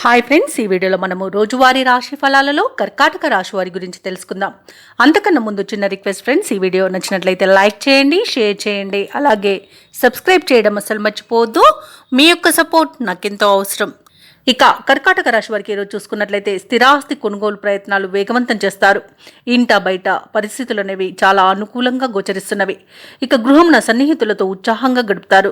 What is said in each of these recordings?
Hi friends ఈ వీడియోలో మనము రోజువారీ రాశి ఫలాలలో కర్కాటక రాశి వారి గురించి తెలుసుకుందాం. అంతకన్నా ముందు చిన్న రిక్వెస్ట్ ఫ్రెండ్స్ ఈ వీడియో నచ్చినట్లయితే లైక్ చేయండి షేర్ చేయండి. అలాగే సబ్స్క్రైబ్ చేయడం అసలు మర్చిపోవద్దు. మీ యొక్క సపోర్ట్ నాకెంతో అవసరం. ఇక కర్కాటక రాశి వారికి ఈరోజు చూసుకున్నట్లయితే స్థిరాస్తి కొనుగోలు ప్రయత్నాలు వేగవంతం చేస్తారు. ఇంట బయట పరిస్థితులు అనేవి చాలా అనుకూలంగా గోచరిస్తున్నవి. ఇక గృహంన సన్నిహితులతో ఉత్సాహంగా గడుపుతారు.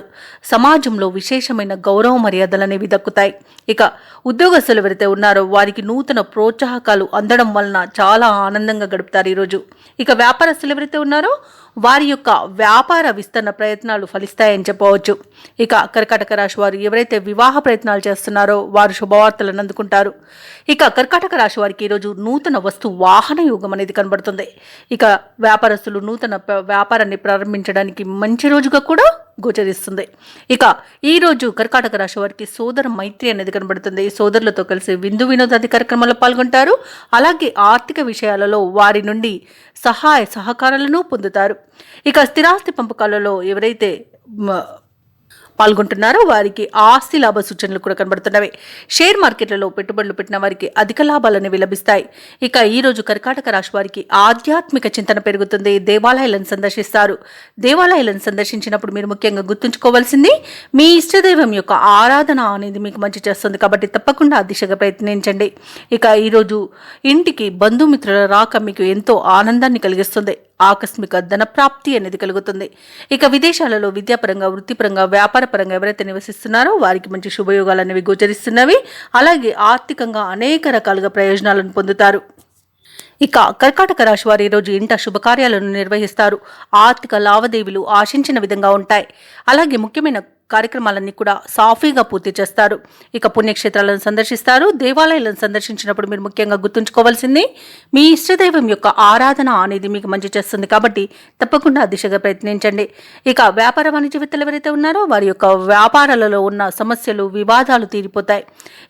సమాజంలో విశేషమైన గౌరవ మర్యాదలు అనేవి దక్కుతాయి. ఇక ఉద్యోగస్తులు ఎవరైతే ఉన్నారో వారికి నూతన ప్రోత్సాహకాలు అందడం వలన చాలా ఆనందంగా గడుపుతారు ఈరోజు. ఇక వ్యాపారస్తులు ఎవరైతే ఉన్నారో వారి యొక్క వ్యాపార విస్తరణ ప్రయత్నాలు ఫలిస్తాయని చెప్పవచ్చు. ఇక కర్కాటక రాశి వారు ఎవరైతే వివాహ ప్రయత్నాలు చేస్తున్నారో వారు శుభవార్తలను అందుకుంటారు. ఇక కర్కాటక రాశి వారికి ఈరోజు నూతన వస్తు వాహన యోగం అనేది కనబడుతుంది. ఇక వ్యాపారస్తులు నూతన వ్యాపారాన్ని ప్రారంభించడానికి మంచి రోజుగా కూడా గోచరిస్తుంది. ఇక ఈ రోజు కర్కాటక రాశి వారికి సోదర మైత్రి అనేది కనబడుతుంది. సోదరులతో కలిసి విందు వినోదాది కార్యక్రమాల్లో పాల్గొంటారు. అలాగే ఆర్థిక విషయాలలో వారి నుండి సహాయ సహకారాలను పొందుతారు. ఇక స్థిరాస్తి పంపకాలలో ఎవరైతే పాల్గొంటున్నారో. వారికి ఆస్తి లాభ సూచనలు కూడా కనబడుతున్నవి. షేర్ మార్కెట్లలో పెట్టుబడులు పెట్టిన వారికి అధిక లాభాలని లభిస్తాయి. ఇక ఈ రోజు కర్కాటక రాశి వారికి ఆధ్యాత్మిక చింతన పెరుగుతుంది. దేవాలయాలను సందర్శిస్తారు. దేవాలయాలను సందర్శించినప్పుడు మీరు ముఖ్యంగా గుర్తుంచుకోవాల్సింది మీ ఇష్టదైవం యొక్క ఆరాధన అనేది మీకు మంచి చేస్తుంది కాబట్టి తప్పకుండా ఆ దిశగా ప్రయత్నించండి. ఇక ఈరోజు ఇంటికి బంధుమిత్రుల రాక మీకు ఎంతో ఆనందాన్ని కలిగిస్తుంది. ఆకస్మిక ధన ప్రాప్తి అనేది కలుగుతుంది. ఇక విదేశాలలో విద్యాపరంగా వృత్తిపరంగా వ్యాపారపరంగా ఎవరైతే నివసిస్తున్నారో వారికి మంచి శుభయోగాలు అనేవి గోచరిస్తున్నవి. అలాగే ఆర్థికంగా అనేక రకాలుగా ప్రయోజనాలను పొందుతారు. ఇక కర్కాటక రాశి వారు ఈరోజు ఇంట శుభకార్యాలను నిర్వహిస్తారు. ఆర్థిక లావాదేవీలు ఆశించిన విధంగా ఉంటాయి. అలాగే ముఖ్యమైన కార్యక్రమాలన్నీ కూడా సాఫీగా పూర్తి చేస్తారు. ఇక పుణ్యక్షేత్రాలను సందర్శిస్తారు. దేవాలయాలను సందర్శించినప్పుడు మీరు ముఖ్యంగా గుర్తుంచుకోవాల్సింది మీ ఇష్టదైవం యొక్క ఆరాధన అనేది మీకు మంచి చేస్తుంది కాబట్టి తప్పకుండా దిశగా ప్రయత్నించండి. ఇక వ్యాపార వాణిజ్యవేత్తలు ఎవరైతే ఉన్నారో వారి యొక్క వ్యాపారాలలో ఉన్న సమస్యలు వివాదాలు తీరిపోతాయి.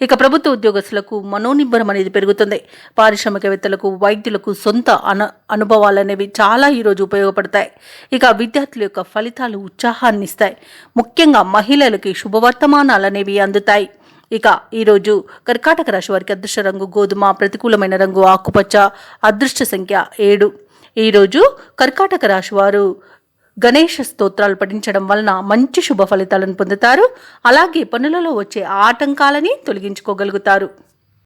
ఇక ప్రభుత్వ ఉద్యోగస్తులకు మనోనిబ్బరం అనేది పెరుగుతుంది. పారిశ్రామికవేత్తలకు వైద్యులకు సొంత అన అనుభవాలు అనేవి చాలా ఈరోజు ఉపయోగపడతాయి. ఇక విద్యార్థుల యొక్క ఫలితాలు ఉత్సాహాన్ని ఇస్తాయి. ముఖ్యంగా మహిళలకి శుభవర్తమానాలు అనేవి అందుతాయి. ఇక ఈరోజు కర్కాటక రాశి వారికి అదృష్ట రంగు గోధుమ ప్రతికూలమైన రంగు ఆకుపచ్చ అదృష్ట సంఖ్య ఏడు. ఈరోజు కర్కాటక రాశి వారు గణేష స్తోత్రాలు పఠించడం వలన మంచి శుభ ఫలితాలను పొందుతారు. అలాగే పనులలో వచ్చే ఆటంకాలని తొలగించుకోగలుగుతారు.